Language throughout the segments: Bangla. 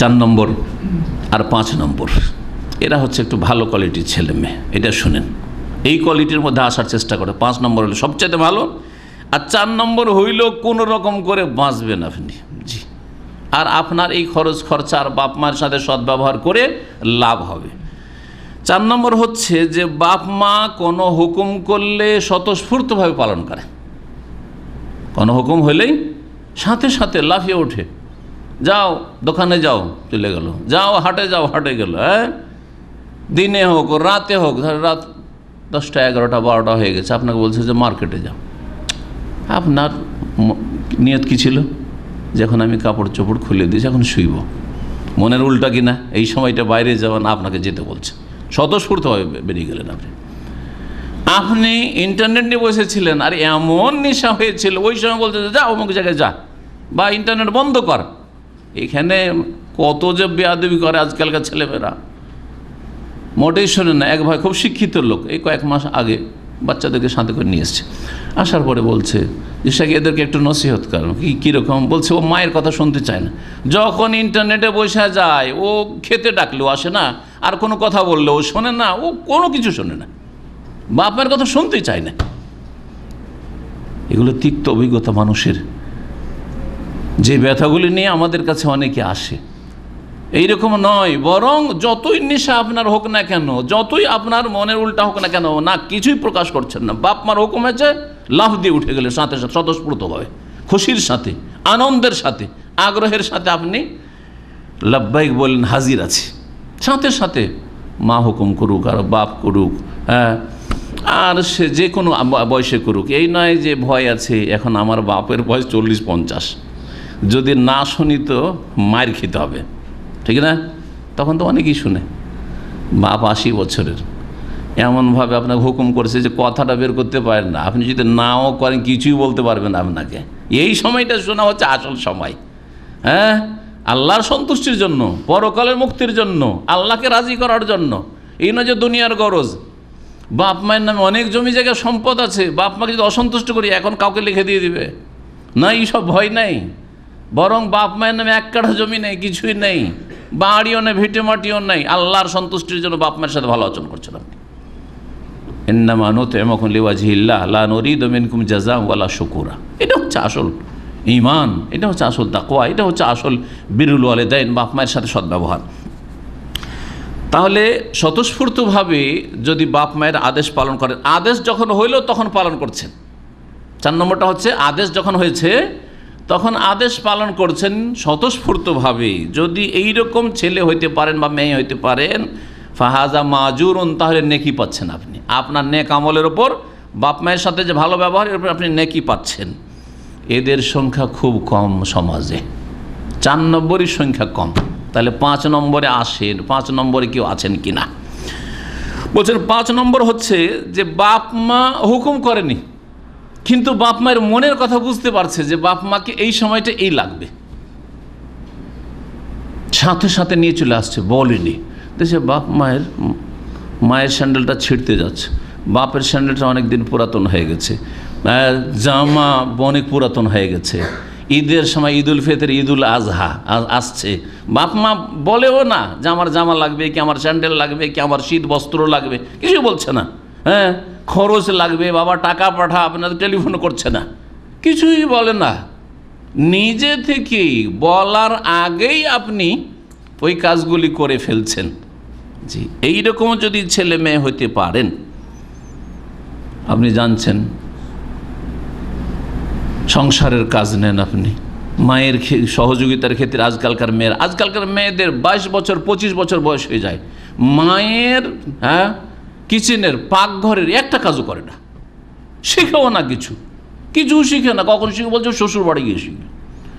চার নম্বর আর পাঁচ নম্বর। এরা হচ্ছে একটু ভালো কোয়ালিটির ছেলে মেয়ে, এটা শুনেন। এই কোয়ালিটির মধ্যে আসার চেষ্টা করে। পাঁচ নম্বর হলে সবচেয়ে ভালো আর চার নম্বর হইলেও কোনো রকম করে বাঁচবেন আপনি। জি। আর আপনার এই খরচ খরচা আর বাপ মার সাথে সদ্ব্যবহার করে লাভ হবে। চার নম্বর হচ্ছে যে বাপ মা কোনো হুকুম করলে স্বতঃস্ফূর্তভাবে পালন করে। কোনো হুকুম হলেই সাথে সাথে লাফিয়ে ওঠে। যাও, দোকানে যাও, চলে গেল। যাও, হাটে যাও, হাটে গেল হ্যাঁ? দিনে হোক, রাতে হোক রাত দশটা, এগারোটা, বারোটা হয়ে গেছে, আপনাকে বলছে যে মার্কেটে যাও। আপনার নিয়ত কী ছিল? যখন আমি কাপড় চোপড় খুলে দিয়েছি এখন শুইব। মনের উল্টা কিনা? এই সময়টা বাইরে যাওয়া না, আপনাকে যেতে বলছে। স্বতঃস্ফূর্তভাবে বেরিয়ে গেলেন আপনি। আপনি ইন্টারনেট নিয়ে বসেছিলেন, আর এমন নেশা হয়েছিল, ওই সময় বলতে যা, অমুক জায়গায় যা, বা ইন্টারনেট বন্ধ কর। এখানে কত যে বেয়াদবি করে আজকালকার ছেলেমেয়েরা। মোটেই শোনে না, এক ভাই খুব শিক্ষিত লোক, এই কয়েক মাস আগে বাচ্চাদেরকে সাথে করে নিয়ে এসছে। আসার পরে বলছে, যে সাকি এদেরকে একটু নসিহত করো, কী কীরকম বলছে, ও মায়ের কথা শুনতে চায় না। যখন ইন্টারনেটে বসে যায়, ও খেতে ডাকলেও আসে না, আর কোনো কথা বললেও শোনে না, ও কোনো কিছু শোনে না। বাপের কথা শুনতেই চায় না। এগুলো তিক্ত অভিজ্ঞতা মানুষের। যে ব্যথাগুলি নিয়ে আমাদের কাছে অনেকে আসে। এইরকম নয়, বরং যতই নেশা আপনার হোক না কেন, যতই আপনার মনের উল্টা হোক না কেন, না, কিছুই প্রকাশ করছেন না। বাপ মার হুকুম হয়েছে লাভ দিয়ে উঠে গেলে সাথে সাথে স্বতঃস্ফূর্তভাবে খুশির সাথে, আনন্দের সাথে, আগ্রহের সাথে আপনি লাব্বাইক বললেন, হাজির আছে। সাথে সাথে মা হুকুম করুক, আর বাপ করুক হ্যাঁ আর সে যে কোনো বয়সে করুক। এই নয় যে ভয় আছে, এখন আমার বাপের বয়স চল্লিশ পঞ্চাশ। যদি না শুনি তো মায়ের খেতে হবে। ঠিক না? তখন তো অনেকেই শুনে। বাপ আশি বছরের। এমনভাবে আপনাকে হুকুম করেছে যে কথাটা বের করতে পারেন না। আপনি যদি নাও করেন, কিছুই বলতে পারবেন আপনাকে। এই সময়টা শোনা হচ্ছে আসল সময়। হ্যাঁ? আল্লাহর সন্তুষ্টির জন্য, পরকালের মুক্তির জন্য, আল্লাহকে রাজি করার জন্য। এই নয় যে দুনিয়ার গরজ। বাপ মায়ের নামে অনেক জমি জায়গায় সম্পদ আছে। বাপ মাকে যদি অসন্তুষ্ট করি, এখন কাউকে লিখে দিয়ে দিবে। না, এইসব ভয় নাই। বরং বাপ মায়ের নামে এক কাঠা জমি নেই, কিছুই নেই, বাড়িও নেই, ভিটে মাটিও নেই, আল্লাহর সন্তুষ্টির জন্য বাপ মায়ের সাথে ভালো আচরণ করছেন আপনি। নত এমন লিওয়াজিল্লাহ লা শুকুরা। এটা হচ্ছে আসল ইমান এটা হচ্ছে আসল এটা হচ্ছে আসল বাপ মায়ের সাথে সদ্ব্যবহার। তাহলে স্বতঃস্ফূর্তভাবে যদি বাপ মায়ের আদেশ পালন করেন, আদেশ যখন হইল তখন পালন করছেন। চার নম্বরটা হচ্ছে, আদেশ যখন হয়েছে তখন আদেশ পালন করছেন স্বতঃস্ফূর্তভাবে, যদি এই রকম ছেলে হইতে পারেন বা মেয়ে হইতে পারেন, ফাহাজা মাজুরুন, তাহলে নেকি পাচ্ছেন আপনি। আপনার নেক আমলের ওপর বাপ মায়ের সাথে যে ভালো ব্যবহারের উপর আপনি নেকি পাচ্ছেন। এদের সংখ্যা খুব কম সমাজে। চার নম্বরই সংখ্যা কম। তাহলে পাঁচ নম্বরে আসেন, পাঁচ নম্বরে কেউ আছেন কি না বলছেন, পাঁচ নম্বর হচ্ছে যে বাপ মা হুকুম করেনি। কিন্তু বাপ মায়ের মনের কথা বুঝতে পারছে যে বাপ মাকে এই সময়টা এই লাগবে। সাথে সাথে নিয়ে চলে আসছে, বলেনি। দেশে বাপ মায়ের মায়ের স্যান্ডেলটা ছিঁড়তে যাচ্ছে। বাপের স্যান্ডেলটা অনেক দিন পুরাতন হয়ে গেছে। জামা অনেক পুরাতন হয়ে গেছে। ঈদের সময় ঈদ উল ফিতর ঈদ উল আজহা আসছে। বাপ মা বলেও না যে আমার জামা লাগবে, কি আমার স্যান্ডেল লাগবে, কি আমার শীত বস্ত্র লাগবে কিছু বলছে না। হ্যাঁ? খরচ লাগবে, বাবা টাকা পাঠা আপনাদের টেলিফোন করছে না। কিছুই বলে না। নিজে থেকেই বলার আগেই আপনি ওই কাজগুলি করে ফেলছেন। জি এইরকম যদি ছেলে মেয়ে হতে পারেন, আপনি জানছেন, সংসারের কাজ নেন আপনি। মায়ের সহযোগিতার ক্ষেত্রে আজকালকার মেয়ের, আজকালকার মেয়েদের বাইশ বছর, পঁচিশ বছর বয়স হয়ে যায়। মায়ের হ্যাঁ কিচেনের পাকঘরের একটা কাজও করে না। শিখেও না কিছু। কিছু শিখে না। কখন শিখে বলছে, শ্বশুর বাড়ি গিয়ে শিখে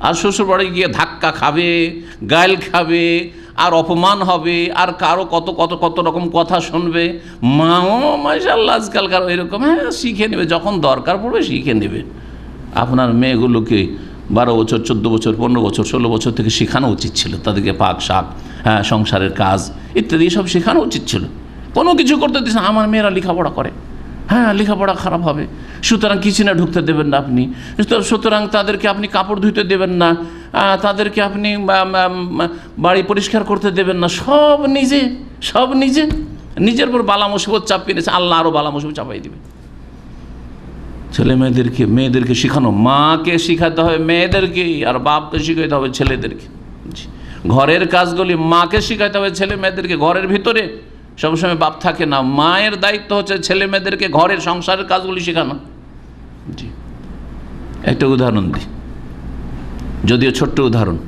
আর শ্বশুর বাড়ি গিয়ে ধাক্কা খাবে, গাইল খাবে, আর অপমান হবে, আর কারও কত কত কত রকম কথা শুনবে। মা মাও মাসাল্লাহ আজকালকার এরকম হ্যাঁ শিখে নেবে। যখন দরকার পড়বে, শিখে নেবে। আপনার মেয়েগুলোকে বারো বছর, চোদ্দ বছর, পনেরো বছর, ষোলো বছর থেকে শেখানো উচিত ছিল। তাদেরকে পাক শাক হ্যাঁ সংসারের কাজ ইত্যাদি সব শেখানো উচিত ছিল। কোনো কিছু করতে দিচ্ছে না, আমার মেয়েরা লেখাপড়া করে। হ্যাঁ লেখাপড়া খারাপ হবে। সুতরাং কিচেনে ঢুকতে দেবেন না আপনি। সুতরাং- তাদেরকে আপনি কাপড় ধুইতে দেবেন না তাদেরকে আপনি বাড়ি পরিষ্কার করতে দেবেন না। সব নিজে সব নিজে। নিজের উপর বালা মুসিবত চাপিয়ে নিয়েছে আল্লাহ আরও বালা মুসিবত চাপাই দিবে। ছেলে মেয়েদেরকে মেয়েদেরকে শেখানো। মাকে শেখাতে হবে মেয়েদেরকেই আর বাপকে শিখাতে হবে ছেলেদেরকে। ঘরের কাজগুলি মাকে শেখাতে হবে ছেলে মেয়েদেরকে ঘরের ভিতরে সবসময় বাপ থাকে না, মায়ের দায়িত্ব হচ্ছে ছেলে মেয়েদেরকে ঘরের সংসারের কাজগুলি শেখানো। জি। একটা উদাহরণ দিই। যদিও ছোট্ট উদাহরণ।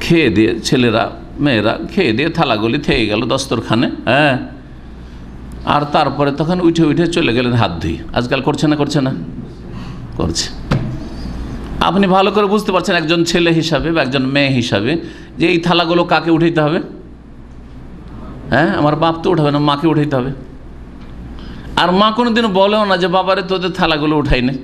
খেয়ে দিয়ে ছেলেরা, মেয়েরা খেয়ে দিয়ে থালাগুলি থেকে গেল দস্তরখানে হ্যাঁ? আর তারপরে তখন উঠে উঠে চলে গেলেন হাত ধুই আজকাল করছে না করছে না? করছে। আপনি ভালো করে বুঝতে পারছেন একজন ছেলে হিসাবে বা একজন মেয়ে হিসাবে যে এই থালাগুলো কাকে উঠাইতে হবে? হ্যাঁ আমার বাপ তো উঠাবে না, মাকে উঠাইতে হবে। আর মা কোনো দিন বলেও না যে, বাবারে, তোদের থালাগুলো উঠাই নে।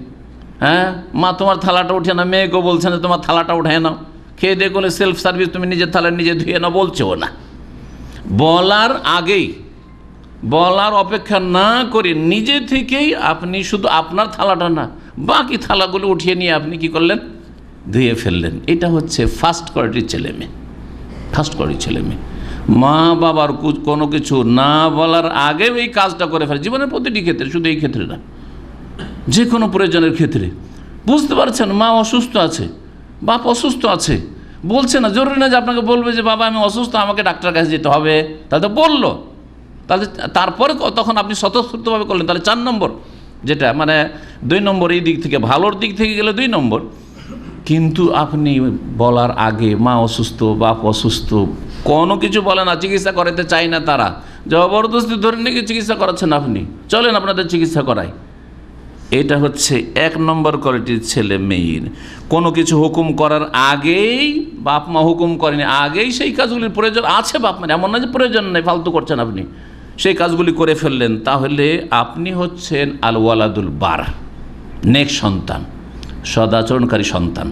হ্যাঁ মা তোমার থালাটা উঠে না মেয়েকেও বলছে না, তোমার থালাটা উঠায় নাও। খেয়ে দিয়ে কোনো সেলফ সার্ভিস তুমি নিজের থালা নিজে ধুয়ে নাও, বলছেও না। বলার আগেই, বলার অপেক্ষা না করে নিজে থেকেই আপনি শুধু আপনার থালাটা না, বাকি থালাগুলো উঠিয়ে নিয়ে আপনি কি করলেন? ধুয়ে ফেললেন। এটা হচ্ছে ফার্স্ট কোয়ালিটির ছেলে মেয়ে। ফার্স্ট কোয়ালিটির ছেলে মেয়ে। মা বাবার কোনো কিছু না বলার আগেও এই কাজটা করে ফেলে। জীবনের প্রতিটি ক্ষেত্রে, শুধু এই ক্ষেত্রে না যে কোনো প্রয়োজনের ক্ষেত্রে। বুঝতে পারছেন? মা অসুস্থ আছে, বাপ অসুস্থ আছে। বলছে না, জরুরি না যে আপনাকে বলবে যে, বাবা, আমি অসুস্থ, আমাকে ডাক্তার কাছে যেতে হবে। তাহলে বলল। তাহলে তারপরে তখন আপনি স্বতঃস্ফূর্তভাবে করলেন। তাহলে চার নম্বর যেটা মানে দুই নম্বর এই দিক থেকে, ভালোর দিক থেকে গেলে দুই নম্বর। কিন্তু আপনি বলার আগে মা অসুস্থ, বাপ অসুস্থ কোনো কিছু বলে না, চিকিৎসা করাতে চায় না তারা। জবরদস্তি ধরে নিয়ে চিকিৎসা করাচ্ছেন আপনি। চলেন আপনাদের চিকিৎসা করায় এটা হচ্ছে এক নম্বর কোয়ালিটির ছেলে মেয়ের। কোনো কিছু হুকুম করার আগেই বাপ মা হুকুম করেনি, আগেই সেই কাজগুলির প্রয়োজন আছে বাপ মার এমন না যে প্রয়োজন নেই, ফালতু করছেন আপনি। সেই কাজগুলি করে ফেললেন, তাহলে আপনি হচ্ছেন আল ওয়ালাদুল বার, নেক সন্তান, সদাচরণকারী সন্তান।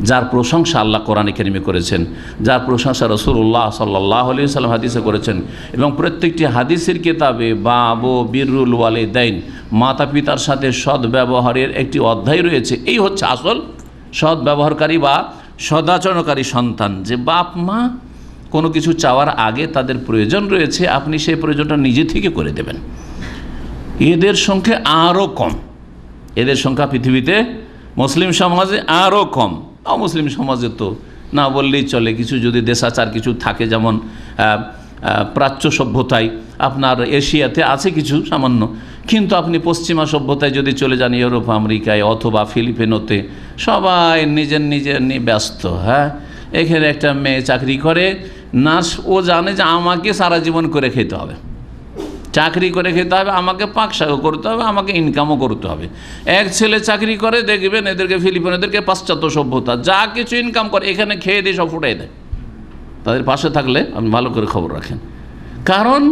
যার প্রশংসা আল্লাহ কোরআনে কেরিমে করেছেন, যার প্রশংসা রসুল্লাহ সাল্লাহ আলি সাল্লাম হাদিসে করেছেন এবং প্রত্যেকটি হাদিসের কিতাবে বাবু বীরুল দেন মাতা পিতার সাথে সৎ ব্যবহারের একটি অধ্যায় রয়েছে। এই হচ্ছে আসল সৎ ব্যবহারকারী বা সদাচরণকারী সন্তান। যে বাপ মা কোনো কিছু চাওয়ার আগে তাদের প্রয়োজন রয়েছে, আপনি সেই প্রয়োজনটা নিজে থেকে করে দেবেন। এদের সংখ্যা আরও কম। এদের সংখ্যা পৃথিবীতে মুসলিম সমাজে আরও কম। অমুসলিম সমাজে তো না বললেই চলে। কিছু যদি দেশাচার, কিছু থাকে যেমন প্রাচ্য সভ্যতায়, আপনার এশিয়াতে আছে কিছু সামান্য। কিন্তু আপনি পশ্চিমা সভ্যতায় যদি চলে যান, ইউরোপ, আমেরিকায় অথবা ফিলিপিনোতে, সবাই নিজের নিজের নিয়ে ব্যস্ত হ্যাঁ? এখানে একটা মেয়ে চাকরি করে, নার্স, ও জানে যে আমাকে সারা জীবন করে খেতে হবে। চাকরি করে খেতে হবে, আমাকে পাকশাকও করতে হবে, আমাকে ইনকামও করতে হবে। এক ছেলে চাকরি করে, দেখবেন এদেরকে ফিলিপিন, এদেরকে পাশ্চাত্য সভ্যতা, যা কিছু ইনকাম করে, এখানে খেয়ে দিয়ে সব ফুটাই দেয়। তাদের পাশে থাকলে আপনি ভালো করে খবর রাখেন। কারণ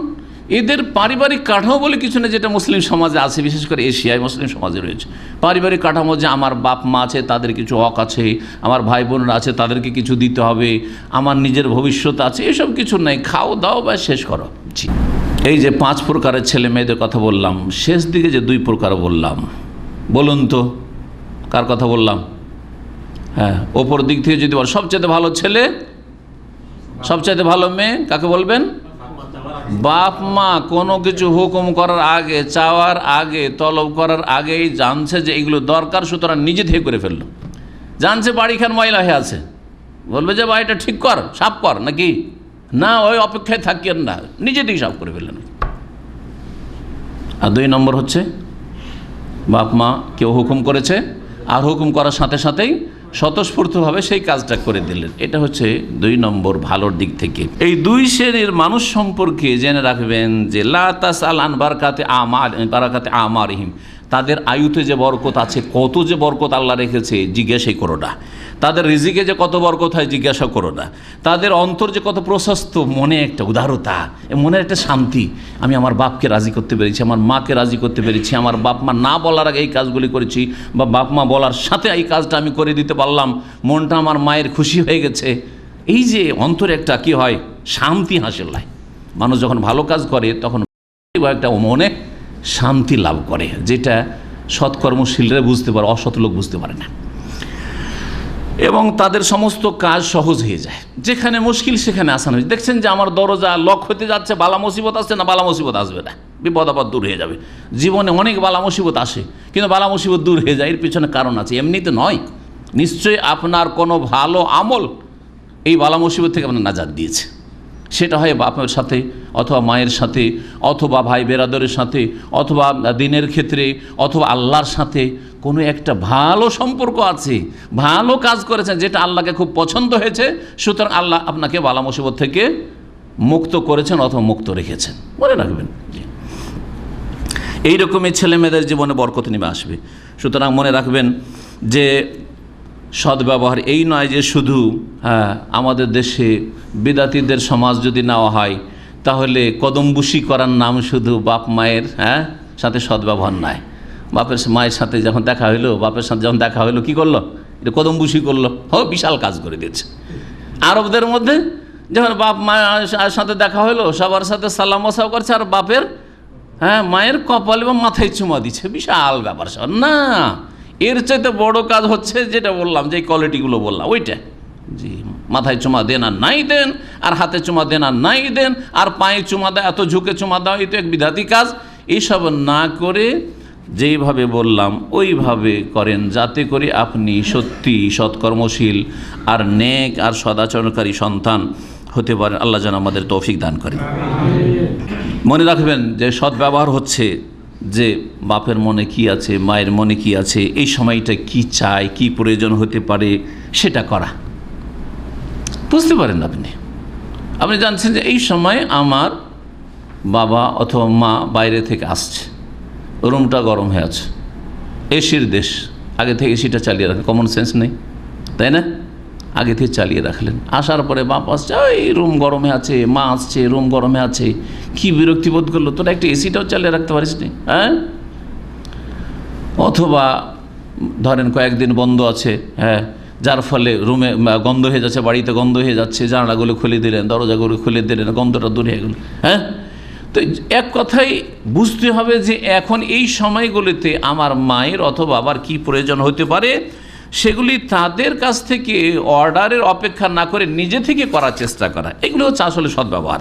এদের পারিবারিক কাঠামো বলে কিছু না যেটা মুসলিম সমাজে আছে, বিশেষ করে এশিয়ায় মুসলিম সমাজে রয়েছে। পারিবারিক কাঠামো যে আমার বাপ মা আছে, তাদের কিছু হক আছে, আমার ভাই বোনরা আছে, তাদেরকে কিছু দিতে হবে, আমার নিজের ভবিষ্যৎ আছে, এসব কিছু নাই, খাও দাও বা শেষ করো। জি। এই যে পাঁচ প্রকারের ছেলে মেয়েদের কথা বললাম, শেষ দিকে যে দুই প্রকার বললাম, বলুন তো, কার কথা বললাম? হ্যাঁ ওপর দিক থেকে যদি বল সবচেয়ে ভালো ছেলে, সবচাইতে ভালো মেয়ে, কাকে বলবেন? বাপ, মা, কোনো কিছু হুকুম করার আগে, চাওয়ার আগে, তলব করার আগেই জানছে যে এগুলো দরকার, সুতরাং নিজে থেকে করে ফেলল। জানছে বাড়িখান ময়লা হয়ে আছে। বলবে যে বাড়িটা ঠিক কর, সাফ কর, নাকি? না, ওই অপেক্ষায় থাকিয়েন না। নিজে সাফ করে ফেললেন। আর দুই নম্বর হচ্ছে, বাপ মা কেউ হুকুম করেছে, আর হুকুম করার সাথে সাথেই স্বতঃস্ফূর্তভাবে সেই কাজটা করে দিলেন। এটা হচ্ছে দুই নম্বর ভালোর দিক থেকে। এই দুই শ্রেণির মানুষ সম্পর্কে জেনে রাখবেন যে লাতাস আল আন বারকাতে আমার বারাকাতে আমারহিম। তাদের আয়ুতে যে বরকত আছে, কত যে বরকত আল্লাহ রেখেছে, জিজ্ঞাসাই করো না। তাদের রিজিকে যে কত বরকত হয়, জিজ্ঞাসা করো না। তাদের অন্তর যে কত প্রশস্ত, মনে একটা উদারতা মনের একটা শান্তি। আমি আমার বাপকে রাজি করতে পেরেছি, আমার মাকে রাজি করতে পেরেছি, আমার বাপ মা না বলার আগে এই কাজগুলি করেছি, বা বাপ মা বলার সাথে এই কাজটা আমি করে দিতে পারলাম, মনটা আমার মায়ের খুশি হয়ে গেছে। এই যে অন্তরে একটা কি হয়, শান্তি হাসিল হয় মানুষ যখন ভালো কাজ করে, তখন একটা মনে শান্তি লাভ করে, যেটা সৎকর্মশীলরা বুঝতে পারে, অসৎ লোক বুঝতে পারে না। এবং তাদের সমস্ত কাজ সহজ হয়ে যায়। যেখানে মুশকিল, সেখানে আসান হয়েছে। দেখছেন যে আমার দরজা লক হতে যাচ্ছে, বালা মুসিবত আসছে না, বালা মুসিবত আসবে না। বিপদ আপদ দূর হয়ে যাবে। জীবনে অনেক বালা মুসিবত আসে, কিন্তু বালা মুসিবত দূর হয়ে যায়, এর পিছনে কারণ আছে। এমনিতে নয়। নিশ্চয়ই আপনার কোনো ভালো আমল এই বালা মুসিবত থেকে আপনার নাজাদ দিয়েছে। সেটা হয় বাপের সাথে অথবা মায়ের সাথে, অথবা ভাই বেরাদরের সাথে, অথবা দিনের ক্ষেত্রে, অথবা আল্লাহর সাথে। কোনো একটা ভালো সম্পর্ক আছে, ভালো কাজ করেছেন যেটা আল্লাহকে খুব পছন্দ হয়েছে, সুতরাং আল্লাহ আপনাকে বালা মুসিবত থেকে মুক্ত করেছেন অথবা মুক্ত রেখেছেন। মনে রাখবেন। এইরকমই ছেলে মেয়েদের জীবনে বরকত নেমে আসবে। সুতরাং মনে রাখবেন যে সদ্ব্যবহার, এই নয় যে শুধু হ্যাঁ আমাদের দেশে বিদাতিদের সমাজ যদি নেওয়া হয়, তাহলে কদমবুসি করার নাম শুধু বাপ মায়ের হ্যাঁ সাথে সদ্ব্যবহার নয় বাপের মায়ের সাথে যখন দেখা হইল, বাপের সাথে যখন দেখা হইল, কি করল? এটা কদমবুসি করল। হ বিশাল কাজ করে দিয়েছে। আরবদের মধ্যে যখন বাপ মায়ের সাথে দেখা হইল, সবার সাথে সালাম মশাও করছে, আর বাপের হ্যাঁ মায়ের কপাল এবং মাথায় চুমা দিচ্ছে। বিশাল ব্যাপার না। এর চাইতে বড় কাজ হচ্ছে যেটা বললাম, যে কোয়ালিটিগুলো বললাম, ওইটা। জি, মাথায় চুমা দেন আর নাই দেন, আর হাতে চুমা দেন আর নাই দেন, আর পায়ে চুমা দেয়, এত ঝুঁকে চুমা দেওয়া, এই তো এক বিধাতি কাজ। এইসব না করে যেইভাবে বললাম, ওইভাবে করেন, যাতে করে আপনি সত্যি সৎকর্মশীল আর নেক আর সদাচরণকারী সন্তান হতে পারেন। আল্লাহ যেন আমাদের তৌফিক দান করেন। মনে রাখবেন যে সদ্ব্যবহার হচ্ছে যে বাপের মনে কি আছে, মায়ের মনে কি আছে, এই সময়টা কি চায় কি প্রয়োজন হতে পারে, সেটা করা। বুঝতে পারেন আপনি? আপনি জানছেন যে এই সময় আমার বাবা অথবা মা বাইরে থেকে আসছে। রুমটা গরম হয়ে আছে। এসির দেশ। আগে থেকে এসিটা চালিয়ে রাখেন কমন সেন্স নেই। তাই না? আগে থেকে চালিয়ে রাখলেন। আসার পরে বাপ আসছে ওই রুম গরমে আছে, মা আসছে, রুম গরমে আছে। কি বিরক্তি বোধ করল? তোরা একটা এসিটাও চালিয়ে রাখতে পারিস নি হ্যাঁ? অথবা, ধরেন কয়েকদিন বন্ধ আছে হ্যাঁ যার ফলে রুমে গন্ধ হয়ে যাচ্ছে, বাড়িতে গন্ধ হয়ে যাচ্ছে, জানালাগুলো খুলে দিলেন দরজাগুলো খুলে দিলেন, গন্ধটা দূর হয়ে গেল হ্যাঁ? তো এক কথাই বুঝতে হবে যে এখন এই সময়গুলিতে আমার মায়ের অথবা আবার কি প্রয়োজন হতে পারে? সেগুলি তাদের কাছ থেকে অর্ডারের অপেক্ষা না করে নিজে থেকে করার চেষ্টা করা। এগুলো হচ্ছে আসলে সদ্ব্যবহার।